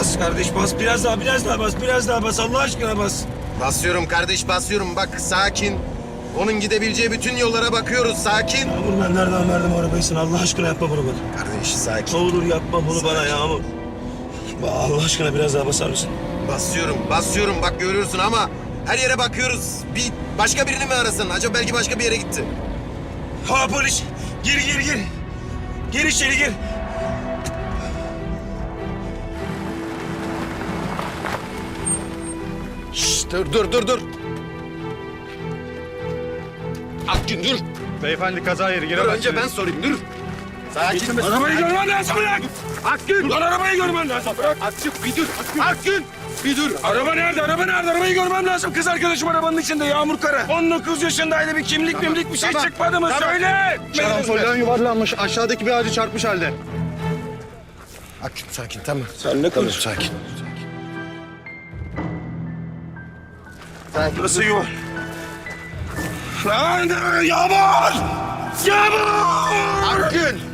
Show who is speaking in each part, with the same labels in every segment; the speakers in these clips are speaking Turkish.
Speaker 1: Bas kardeş bas. Biraz daha biraz daha bas. Biraz daha bas. Allah aşkına bas.
Speaker 2: Basıyorum kardeş basıyorum. Bak sakin. Onun gidebileceği bütün yollara bakıyoruz. Sakin.
Speaker 1: Yağmur ben nereden verdim arabayı sana? Allah aşkına yapma bunu bana.
Speaker 2: Kardeş
Speaker 1: Ne
Speaker 2: sakin.
Speaker 1: olur yapma bunu bana Yağmur. Ba- Allah aşkına biraz daha basar mısın?
Speaker 2: Basıyorum basıyorum. Bak görüyorsun ama her yere bakıyoruz. Bir başka birini mi arasın? Acaba belki başka bir yere gitti.
Speaker 1: Ha polis. Gir gir gir. Gir içeri gir.
Speaker 2: Dur dur dur dur. Akgün dur.
Speaker 3: Beyefendi kaza yeri
Speaker 2: Dur
Speaker 3: giremezsiniz.
Speaker 2: önce ben sorayım dur. Sakin.
Speaker 1: Arabayı görmen lazım bırak.
Speaker 2: Akgün.
Speaker 1: Lan arabayı görmen lazım bırak.
Speaker 2: Akgün bir dur. Akgün. Bir dur.
Speaker 1: Araba nerede? Araba nerede? Arabayı görmem lazım. Kız arkadaşım arabanın içinde Yağmur Kara. 19 yaşındaydı. Bir kimlik mimlik bir şey
Speaker 2: tamam,
Speaker 1: çıkmadı mı?
Speaker 2: tamam.
Speaker 1: Söyle.
Speaker 3: Şarampolden yuvarlanmış. Aşağıdaki bir ağacı çarpmış halde.
Speaker 2: Akgün sakin tamam.
Speaker 1: Sen ne konuş?
Speaker 2: Sakin.
Speaker 1: Nasıl yuvar? Lan Yağmur! Yağmur!
Speaker 2: Akgün.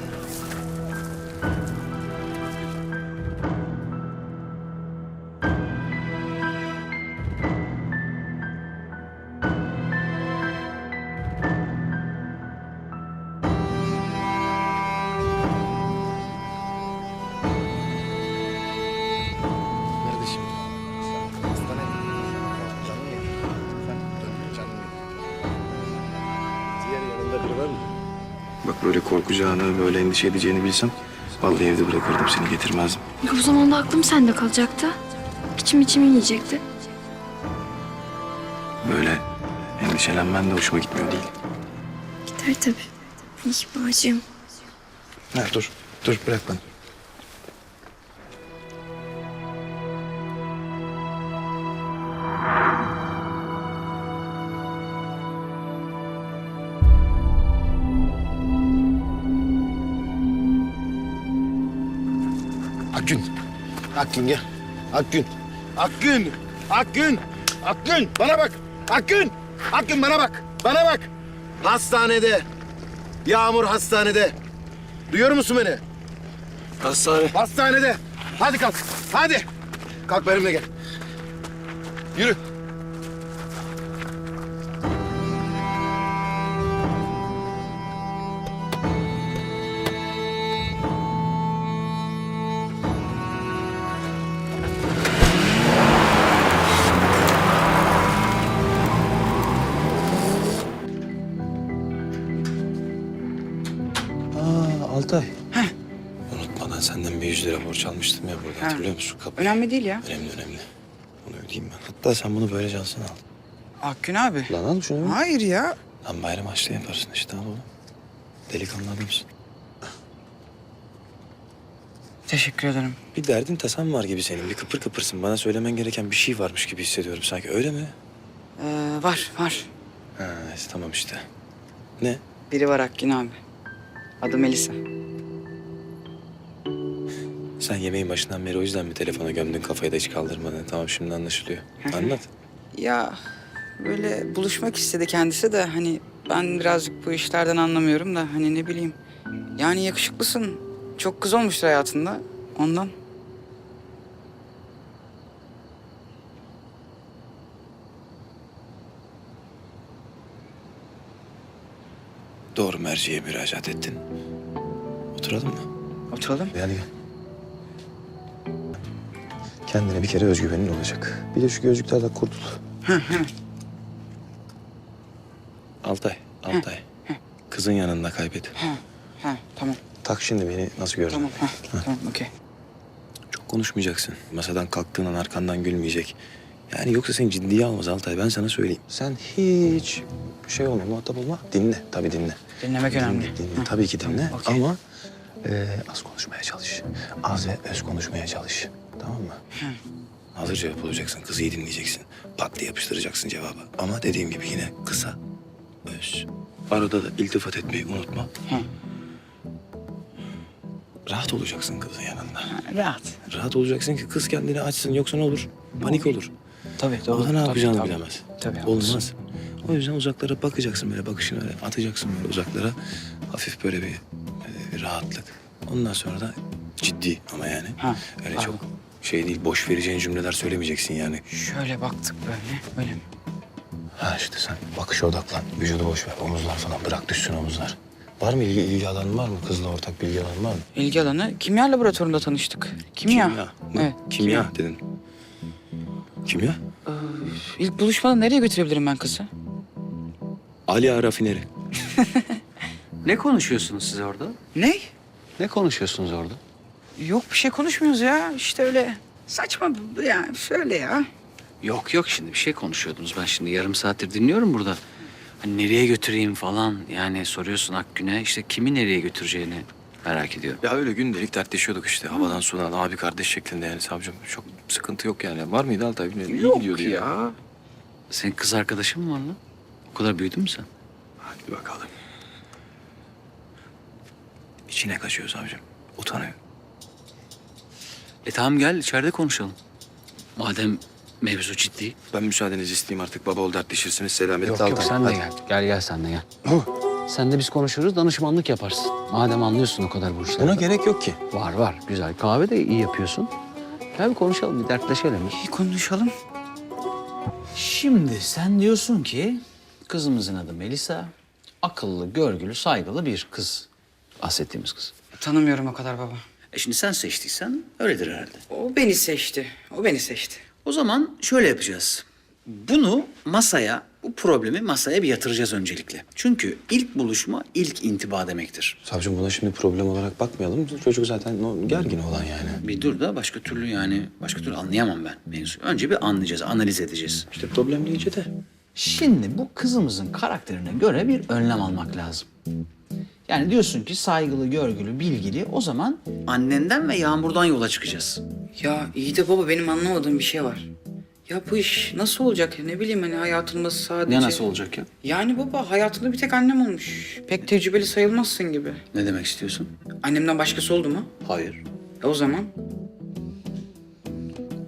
Speaker 4: Korkacağını, böyle endişe edeceğini bilsem... ...vallahi evde bırakırdım seni getirmezdim.
Speaker 5: Ya O zaman da aklım sende kalacaktı. İçim içimi yiyecekti.
Speaker 4: Böyle endişelenmen de hoşuma gitmiyor değil.
Speaker 5: Gider tabii. İyi bacım.
Speaker 4: Ha, dur, dur bırak bana.
Speaker 2: Akgün gel. Akgün. Akgün. Akgün. Akgün bana bak. Akgün. Akgün bana bak. Bana bak. Hastanede. Yağmur hastanede. Duyuyor musun beni?
Speaker 1: Hastane.
Speaker 2: Hastanede. Hadi kalk. Hadi. Kalk benimle gel. Yürü.
Speaker 6: Önemli değil ya.
Speaker 4: Önemli önemli. Onu ödeyeyim ben. Hatta sen bunu böylece alsana al.
Speaker 6: Akgün abi.
Speaker 4: Lan al şunu.
Speaker 6: Hayır ya.
Speaker 4: Lan bayram açlı yaparsın işte al onu. Delikanlı adamsın.
Speaker 6: Teşekkür ederim.
Speaker 4: Bir derdin tasan var gibi senin. Bir kıpır kıpırsın. Bana söylemen gereken bir şey varmış gibi hissediyorum sanki. Öyle mi?
Speaker 6: Ee, var var.
Speaker 4: Ha neyse tamam işte. Ne?
Speaker 6: Biri var Akgün abi. Adı Melisa.
Speaker 4: Sen yemeğin başından beri o yüzden mi telefona gömdün kafayı da hiç kaldırmadın? Tamam şimdi anlaşılıyor. Anlat.
Speaker 6: Ya böyle buluşmak istedi kendisi de hani ben birazcık bu işlerden anlamıyorum da hani ne bileyim. Yani yakışıklısın. Çok kız olmuştur hayatında. Ondan.
Speaker 4: Doğru merciye müracaat ettin. Oturalım mı?
Speaker 6: Oturalım.
Speaker 4: Gel gel. Kendine bir kere özgüvenin olacak. Bir de şu gözlüklerden kurtul. Altay, Altay. Kızın yanında kaybet.
Speaker 6: Ha, tamam.
Speaker 4: Tak şimdi beni nasıl gördün?
Speaker 6: Tamam. Ha, tamam okey.
Speaker 4: Çok konuşmayacaksın. Masadan kalktığın an arkandan gülmeyecek. Yani yoksa seni ciddiye almaz Altay. Ben sana söyleyeyim. Sen hiç şey olma, muhatap olma. Dinle. Tabii dinle.
Speaker 6: Dinlemek önemli.
Speaker 4: Dinle, Tabii ki dinle.
Speaker 6: okey.
Speaker 4: Ama e, az konuşmaya çalış. Az ve öz konuşmaya çalış. Tamam mı? Hazır cevap olacaksın. Kızı iyi dinleyeceksin. Pat diye yapıştıracaksın cevabı. Ama dediğim gibi yine kısa, öz. Arada da iltifat etmeyi unutma.
Speaker 6: Hı.
Speaker 4: Rahat olacaksın kızın yanında.
Speaker 6: Rahat.
Speaker 4: Rahat olacaksın ki kız kendini açsın yoksa ne olur? Panik olur.
Speaker 6: Tabii
Speaker 4: O da ne yapacağını
Speaker 6: tabii.
Speaker 4: bilemez.
Speaker 6: Tabii, haklısın.
Speaker 4: Olmaz. O yüzden uzaklara bakacaksın böyle bakışını öyle atacaksın böyle uzaklara. Hafif böyle bir, e, bir rahatlık. Ondan sonra da ciddi ama yani.
Speaker 6: Ha,
Speaker 4: öyle çok Şey değil, boş vereceğin cümleler söylemeyeceksin yani.
Speaker 6: Şöyle baktık böyle. Öyle mi?
Speaker 4: Ha işte sen bakışa odaklan. Vücudu boş ver. Omuzlar falan bırak düşsün omuzlar. Var mı ilgi, ilgi alanın var mı? Kızla ortak bilgi alanın var mı?
Speaker 6: İlgi alanı kimya laboratuvarında tanıştık. Kimya.
Speaker 4: mı?
Speaker 6: Evet.
Speaker 4: Kimya dedin. Kimya?
Speaker 6: İlk buluşmada nereye götürebilirim ben kızı?
Speaker 4: Ali Rafineri.
Speaker 7: Ne konuşuyorsunuz siz orada?
Speaker 6: Ne?
Speaker 7: Ne konuşuyorsunuz orada?
Speaker 6: Yok bir şey konuşmuyoruz ya. İşte öyle saçma bu- yani şöyle ya.
Speaker 7: Yok yok şimdi bir şey konuşuyordunuz. Ben şimdi yarım saattir dinliyorum burada. Hani nereye götüreyim falan yani soruyorsun Akgün'e işte kimi nereye götüreceğini merak ediyorum.
Speaker 4: Ya öyle gündelik dertleşiyorduk işte. Havadan sudan abi kardeş şeklinde yani savcım. Çok sıkıntı yok yani. Var mıydı Altay? Bilmiyorum. İyi
Speaker 6: Yok
Speaker 4: gidiyordu
Speaker 6: ya.
Speaker 7: Senin kız arkadaşın mı var lan? O kadar büyüdün mü sen?
Speaker 4: Hadi bakalım. İçine kaçıyor savcım. Utanıyor.
Speaker 7: E tamam gel içeride konuşalım. Madem mevzu ciddi.
Speaker 4: Ben müsaadenizi isteyeyim artık. Baba ol dertleşirsiniz. Selametle
Speaker 7: Yok yok sen de gel. Gel gel sen de gel. Sen de biz konuşuruz danışmanlık yaparsın. Madem anlıyorsun o kadar bu işlerden.
Speaker 4: Buna gerek yok ki.
Speaker 7: Var var güzel. Kahve de iyi yapıyorsun. Gel bir konuşalım bir dertleşelim.
Speaker 6: İyi konuşalım.
Speaker 7: Şimdi sen diyorsun ki kızımızın adı Melisa. Akıllı, görgülü, saygılı bir kız. Bahsettiğimiz kız.
Speaker 6: Tanımıyorum o kadar baba.
Speaker 7: E şimdi sen seçtiysen öyledir herhalde.
Speaker 6: O beni seçti. O beni seçti.
Speaker 7: O zaman şöyle yapacağız. Bunu masaya, bu problemi masaya bir yatıracağız öncelikle. Çünkü ilk buluşma ilk intiba demektir.
Speaker 4: Savcım buna şimdi problem olarak bakmayalım. Çocuk zaten o gergin olan yani.
Speaker 7: Bir dur da başka türlü yani başka türlü anlayamam ben mevzuyu. Önce bir anlayacağız, analiz edeceğiz.
Speaker 4: İşte problem iyice de.
Speaker 7: Şimdi bu kızımızın karakterine göre bir önlem almak lazım. Yani diyorsun ki saygılı, görgülü, bilgili. O zaman annenden ve Yağmur'dan yola çıkacağız.
Speaker 6: Ya iyi de baba benim anlamadığım bir şey var. Ya bu iş nasıl olacak? Ne bileyim hani hayatımda sadece...
Speaker 7: Ne nasıl olacak ya?
Speaker 6: Yani baba hayatında bir tek annem olmuş. Pek tecrübeli sayılmazsın gibi.
Speaker 7: Ne demek istiyorsun?
Speaker 6: Annemden başkası oldu mu?
Speaker 7: Hayır.
Speaker 6: E o zaman?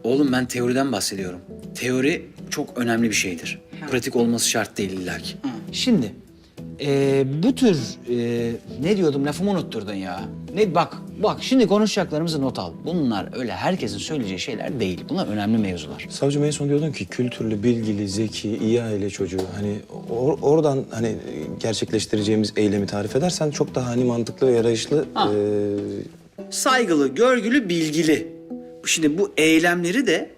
Speaker 7: Oğlum ben teoriden bahsediyorum. Teori çok önemli bir şeydir. Pratik olması şart değil illaki. Şimdi eee, bu tür eee, ne diyordum lafımı unutturdun ya. Ne bak bak şimdi konuşacaklarımızı not al. Bunlar öyle herkesin söyleyeceği şeyler değil. Bunlar önemli mevzular.
Speaker 4: Savcım en son diyordun ki kültürlü, bilgili, zeki, iyi aile çocuğu. Hani or- oradan hani gerçekleştireceğimiz eylemi tarif edersen çok daha hani mantıklı ve yarayışlı.
Speaker 7: Ha.
Speaker 4: eee,
Speaker 7: Saygılı, görgülü, bilgili. Şimdi bu eylemleri de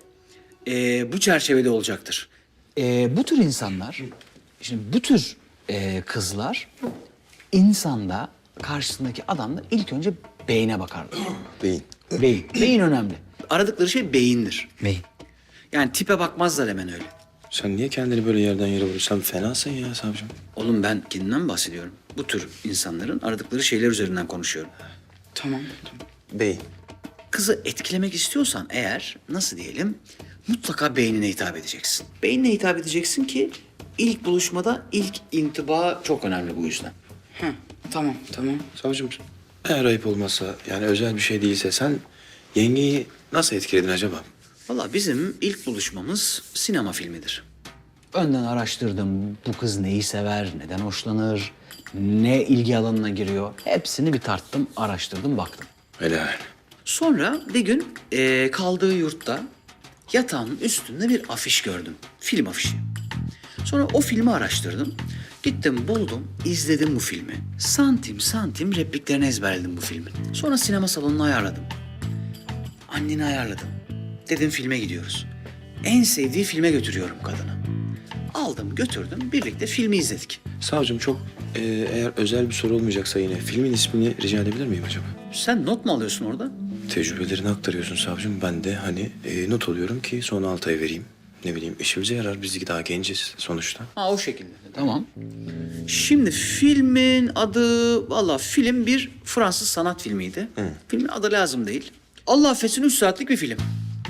Speaker 7: eee, bu çerçevede olacaktır. bu tür insanlar, şimdi bu tür eee, kızlar insanda karşısındaki adamda ilk önce beyne bakarlar.
Speaker 4: beyin.
Speaker 7: Beyin. Beyin önemli. Aradıkları şey beyindir.
Speaker 6: Beyin.
Speaker 7: Yani tipe bakmazlar hemen öyle.
Speaker 4: Sen niye kendini böyle yerden yere vuruyorsun? Sen fenasın ya savcım.
Speaker 7: Oğlum ben kendimden bahsediyorum. Bu tür insanların aradıkları şeyler üzerinden konuşuyorum.
Speaker 6: Tamam. tamam.
Speaker 4: Beyin.
Speaker 7: Kızı etkilemek istiyorsan eğer nasıl diyelim mutlaka beynine hitap edeceksin. Beynine hitap edeceksin ki ilk buluşmada ilk intiba çok önemli bu yüzden.
Speaker 6: Hı, tamam tamam.
Speaker 4: Savcım eğer ayıp olmazsa yani özel bir şey değilse sen yengeyi nasıl etkiledin acaba?
Speaker 7: Valla bizim ilk buluşmamız sinema filmidir. Önden araştırdım bu kız neyi sever, neden hoşlanır, ne ilgi alanına giriyor. Hepsini bir tarttım, araştırdım, baktım.
Speaker 4: Helal.
Speaker 7: Sonra bir gün eee, kaldığı yurtta yatağının üstünde bir afiş gördüm. Film afişi. Sonra o filmi araştırdım. Gittim buldum, izledim bu filmi. Santim santim repliklerini ezberledim bu filmin. Sonra sinema salonunu ayarladım. Anneni ayarladım. Dedim filme gidiyoruz. En sevdiği filme götürüyorum kadını. Aldım götürdüm birlikte filmi izledik.
Speaker 4: Savcım çok e, eğer özel bir soru olmayacaksa yine filmin ismini rica edebilir miyim acaba?
Speaker 7: Sen not mu alıyorsun orada?
Speaker 4: Tecrübelerini aktarıyorsun savcım. Ben de hani e, not alıyorum ki sonra Altay'a vereyim. Ne bileyim işimize yarar. Biz daha genciz sonuçta.
Speaker 7: Ha o şekilde. Tamam. Şimdi filmin adı valla film bir Fransız sanat filmiydi. Filmin adı lazım değil. Allah affetsin 3 saatlik bir film.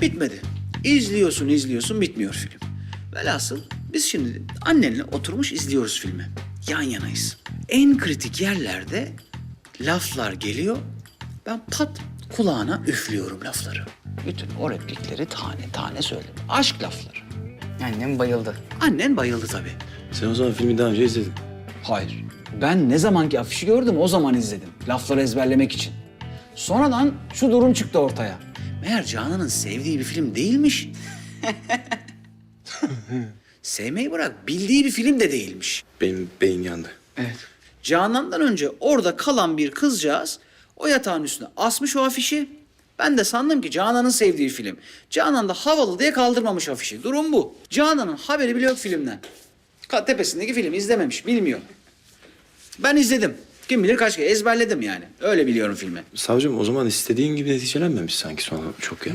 Speaker 7: Bitmedi. İzliyorsun izliyorsun bitmiyor film. Velhasıl biz şimdi annenle oturmuş izliyoruz filmi. Yan yanayız. En kritik yerlerde laflar geliyor. Ben pat kulağına üflüyorum lafları. Bütün o replikleri tane tane söyledim. Aşk lafları.
Speaker 6: Annem bayıldı.
Speaker 7: Annen bayıldı tabii.
Speaker 4: Sen o zaman filmi daha önce izledin.
Speaker 7: Hayır. Ben ne zamanki afişi gördüm o zaman izledim. Lafları ezberlemek için. Sonradan şu durum çıktı ortaya. Meğer Canan'ın sevdiği bir film değilmiş. Sevmeyi bırak, bildiği bir film de değilmiş.
Speaker 4: Benim beyin yandı.
Speaker 7: Evet. Canan'dan önce orada kalan bir kızcağız o yatağın üstüne asmış o afişi. Ben de sandım ki Canan'ın sevdiği film. Canan da havalı diye kaldırmamış afişi. Durum bu. Canan'ın haberi bile yok filmden. Ka- Tepesindeki filmi izlememiş, bilmiyor. Ben izledim. Kim bilir kaç kere ezberledim yani. Öyle biliyorum filmi.
Speaker 4: Savcım o zaman istediğin gibi neticelenmemiş sanki sonra çok ya.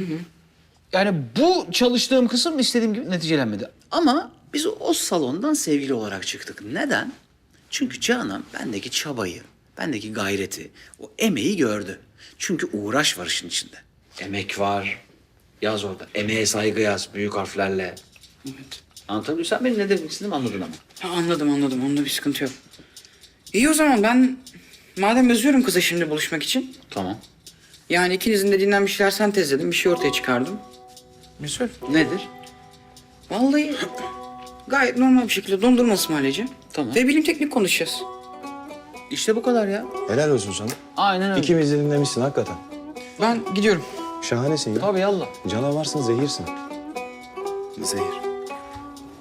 Speaker 7: Yani bu çalıştığım kısım istediğim gibi neticelenmedi. Ama biz o salondan sevgili olarak çıktık. Neden? Çünkü Canan bendeki çabayı, bendeki gayreti, o emeği gördü. Çünkü uğraş var işin içinde. Emek var. Yaz orada. Emeğe saygı yaz büyük harflerle.
Speaker 6: Evet.
Speaker 7: Anlatabiliyorsan benim ne demek istediğimi anladın ama.
Speaker 6: Ha, anladım anladım. Onda bir sıkıntı yok. İyi o zaman ben madem özlüyorum kıza şimdi buluşmak için.
Speaker 7: Tamam.
Speaker 6: Yani ikinizin dediğinden bir şeyler sentezledim. Bir şey ortaya çıkardım.
Speaker 7: Güzel. Nedir?
Speaker 6: Vallahi gayet normal bir şekilde dondurma ısmarlayacağım.
Speaker 7: Tamam.
Speaker 6: Ve bilim teknik konuşacağız.
Speaker 7: İşte bu kadar ya.
Speaker 4: Helal olsun sana.
Speaker 7: Aynen öyle.
Speaker 4: İkimiz de dinlemişsin hakikaten.
Speaker 6: Ben gidiyorum.
Speaker 4: Şahanesin ya.
Speaker 7: Tabii yallah.
Speaker 4: Canavarsın, zehirsin. Zehir.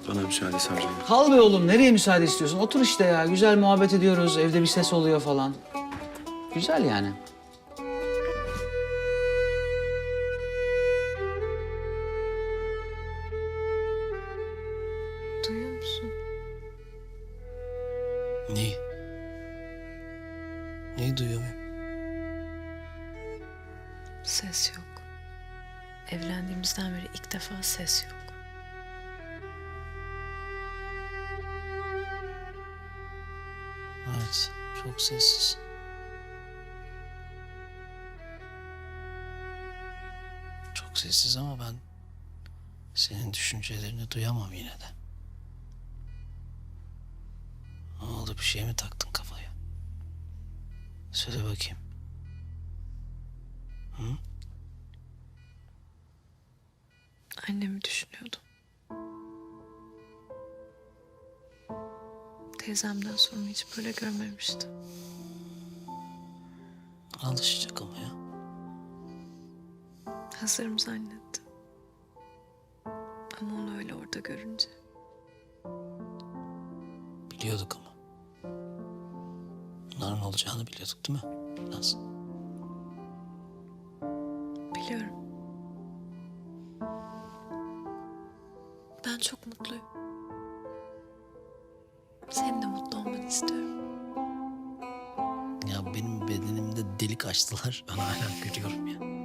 Speaker 4: Bana müsaade savcım.
Speaker 7: Kal be oğlum nereye müsaade istiyorsun? Otur işte ya. Güzel muhabbet ediyoruz. Evde bir ses oluyor falan. Güzel yani.
Speaker 5: Ses yok.
Speaker 8: Evet, çok sessiz. Çok sessiz ama ben senin düşüncelerini duyamam yine de. Ne oldu bir şey mi taktın kafaya? Söyle bakayım.
Speaker 5: Annemi düşünüyordum. Teyzemden sonra hiç böyle görmemiştim.
Speaker 8: Alışacak ama ya.
Speaker 5: Hazırım zannettim. Ama onu öyle orada görünce.
Speaker 8: Biliyorduk ama. Bunların olacağını biliyorduk değil mi? Naz.
Speaker 5: Biliyorum. Ben çok mutluyum. Senin de mutlu olmanı istiyorum.
Speaker 8: Ya benim bedenimde delik açtılar. Ben hala görüyorum ya.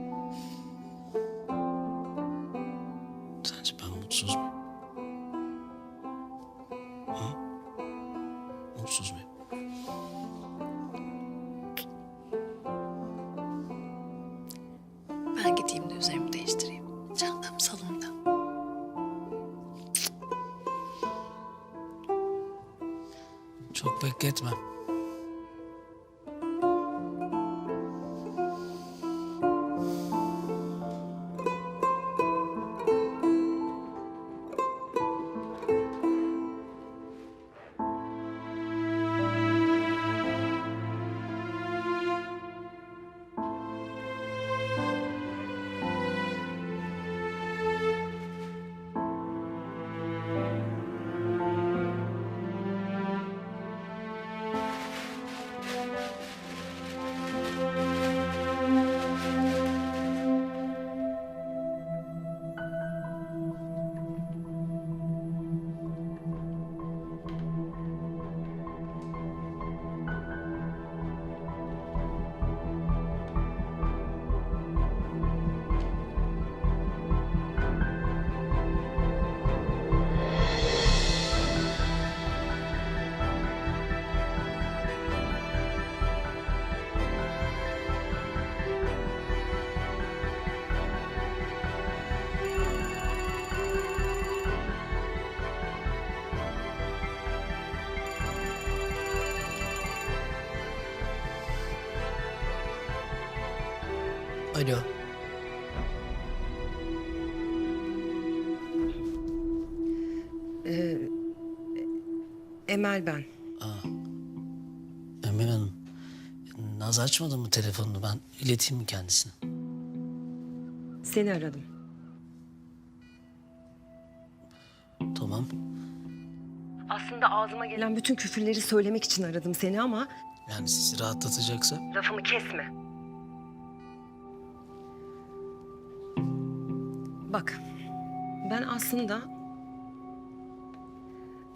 Speaker 8: Çok bekletmem. Alo.
Speaker 9: Emel ben.
Speaker 8: Emel Hanım. Naz açmadı mı telefonunu? Ben ileteyim mi kendisine?
Speaker 9: Seni aradım.
Speaker 8: Tamam.
Speaker 9: Aslında ağzıma gelen bütün küfürleri söylemek için aradım seni ama
Speaker 8: Yani sizi rahatlatacaksa
Speaker 9: lafımı kesme. Bak, ben aslında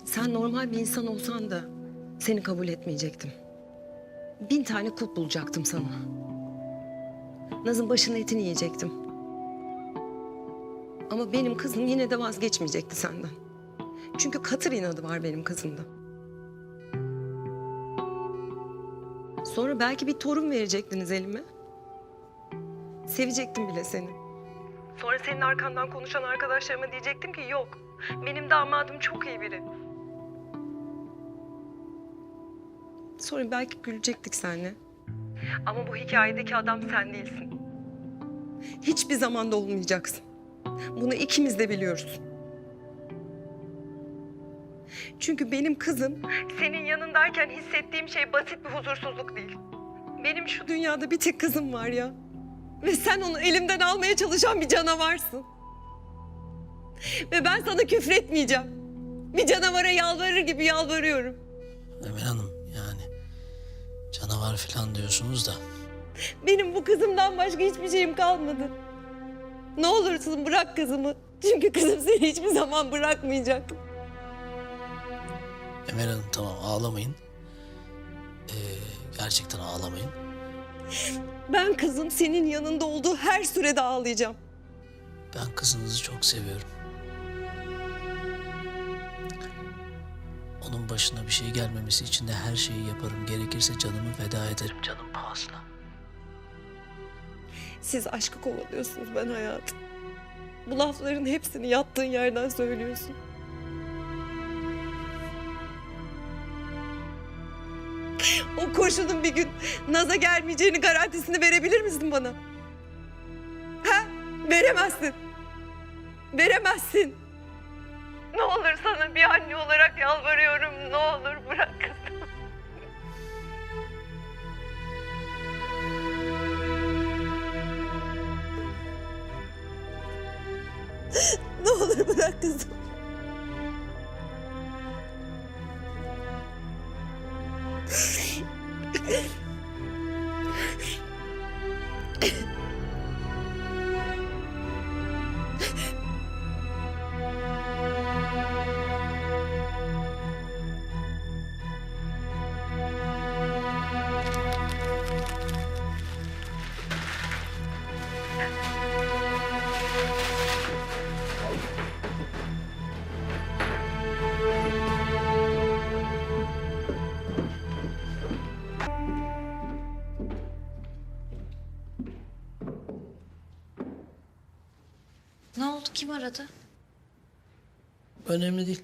Speaker 9: sen normal bir insan olsan da seni kabul etmeyecektim. Bin tane kulp bulacaktım sana. Naz'ın başının etini yiyecektim. Ama benim kızım yine de vazgeçmeyecekti senden. Çünkü katır inadı var benim kızımda. Sonra belki bir torun verecektiniz elime. Sevecektim bile seni. Sonra senin arkandan konuşan arkadaşlarıma diyecektim ki yok. Benim damadım çok iyi biri. Sonra belki gülecektik seninle. Ama bu hikayedeki adam sen değilsin. Hiçbir zamanda olmayacaksın. Bunu ikimiz de biliyoruz. Çünkü benim kızım senin yanındayken hissettiğim şey basit bir huzursuzluk değil. Benim şu dünyada bir tek kızım var ya. Ve sen onu elimden almaya çalışan bir canavarsın. Ve ben sana küfretmeyeceğim. Bir canavara yalvarır gibi yalvarıyorum.
Speaker 8: Emel Hanım yani canavar falan diyorsunuz da
Speaker 9: Benim bu kızımdan başka hiçbir şeyim kalmadı. Ne olursun bırak kızımı. Çünkü kızım seni hiçbir zaman bırakmayacak.
Speaker 8: Emel Hanım tamam ağlamayın. Ee, gerçekten ağlamayın.
Speaker 9: Ben kızım senin yanında olduğu her sürede ağlayacağım.
Speaker 8: Ben kızınızı çok seviyorum. Onun başına bir şey gelmemesi için de her şeyi yaparım. Gerekirse canımı feda ederim canım pahasına.
Speaker 9: Siz aşkı kovalıyorsunuz ben hayatım. Bu lafların hepsini yattığın yerden söylüyorsun. O kurşunun bir gün Naz'a gelmeyeceğini garantisini verebilir misin bana? Ha? Veremezsin. Veremezsin. Ne olur sana bir anne olarak yalvarıyorum. Ne olur bırak kızım. Ne olur bırak kızım.
Speaker 5: Kim aradı?
Speaker 8: Önemli değil.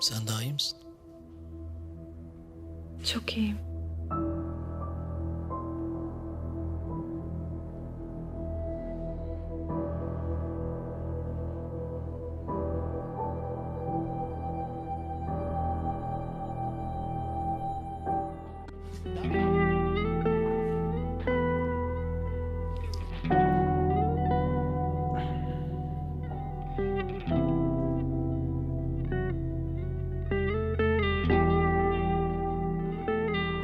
Speaker 8: Sen daha iyi misin?
Speaker 5: Çok iyiyim.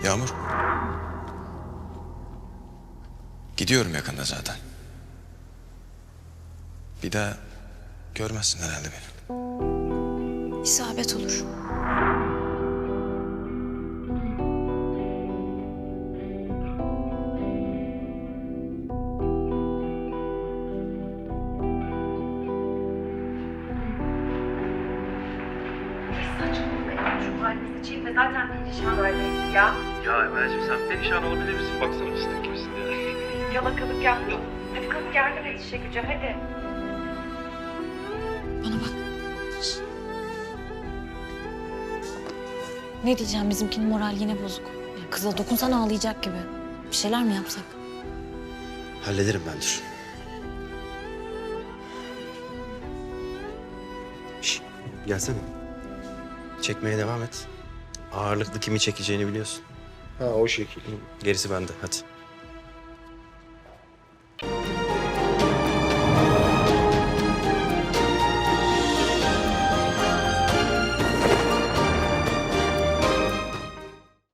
Speaker 4: Yağmur. Gidiyorum yakında zaten. Bir daha görmezsin herhalde beni.
Speaker 5: İsabet olur.
Speaker 3: Perişan olabilir misin? Baksana fıstık gibisin ya.
Speaker 9: Yalakalık yapma. Hadi kalk yardım et işe güce hadi.
Speaker 5: Bana bak. Ne diyeceğim bizimkinin moral yine bozuk. Ya kıza dokunsan ağlayacak gibi. Bir şeyler mi yapsak?
Speaker 2: Hallederim ben dur. Şş, gelsene. Çekmeye devam et.
Speaker 10: Ağırlıklı kimi çekeceğini biliyorsun.
Speaker 2: Ha o şekil.
Speaker 10: Gerisi bende hadi.